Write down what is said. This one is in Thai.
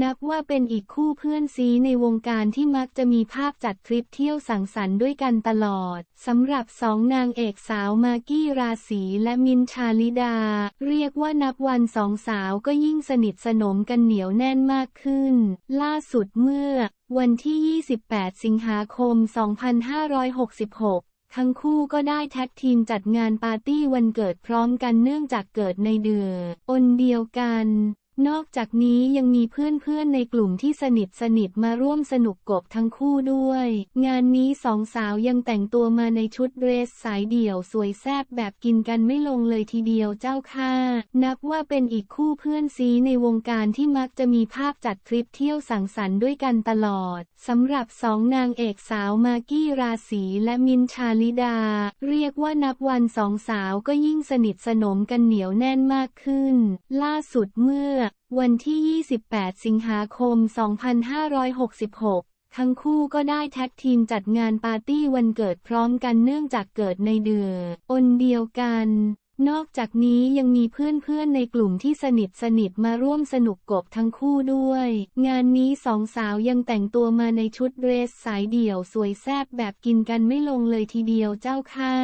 นับว่าเป็นอีกคู่เพื่อนซีในวงการที่มักจะมีภาพจัดทริปเที่ยวสังสรรค์ด้วยกันตลอด สำหรับสองนางเอกสาวมากกี้ราศีและมินชาลิดา เรียกว่านับวันสองสาวก็ยิ่งสนิทสนมกันเหนียวแน่นมากขึ้น ล่าสุดเมื่อ วันที่ 28 สิงหาคม 2566ทั้งคู่ก็ได้แท็กทีมจัดงานปาร์ตี้วันเกิดพร้อมกันเนื่องจากเกิดในเดือนเดียวกัน นอกจากนี้ยังมีเพื่อนๆในกลุ่มที่สนิทสนิทมาร่วมสนุกกบทั้งคู่ด้วย งานนี้สองสาวยังแต่งตัวมาในชุดเดรสสายเดี่ยวสวยแซ่บแบบกินกันไม่ลงเลยทีเดียวเจ้าค่ะ นับว่าเป็นอีกคู่เพื่อนซีในวงการที่มักจะมีภาพจัดทริปเที่ยวสังสรรค์ด้วยกันตลอดสำหรับสองนางเอกสาวมากี้ราศีและมินชาลิดา เรียกว่านับวันสองสาวก็ยิ่งสนิทสนมกันเหนียวแน่นมากขึ้น ล่าสุดเมื่อวันที่ 28 สิงหาคม 2566 ทั้งคู่ก็ได้แท็กทีมจัดงานปาร์ตี้วันเกิดพร้อมกันเนื่องจากเกิดในเดือนเดียวกัน นอกจากนี้ยังมีเพื่อนๆในกลุ่มที่สนิทสนิทมาร่วมสนุกกบทั้งคู่ด้วย งานนี้สองสาวยังแต่งตัวมาในชุดเดรสสายเดี่ยวสวยแซ่บแบบกินกันไม่ลงเลยทีเดียวเจ้าค่ะ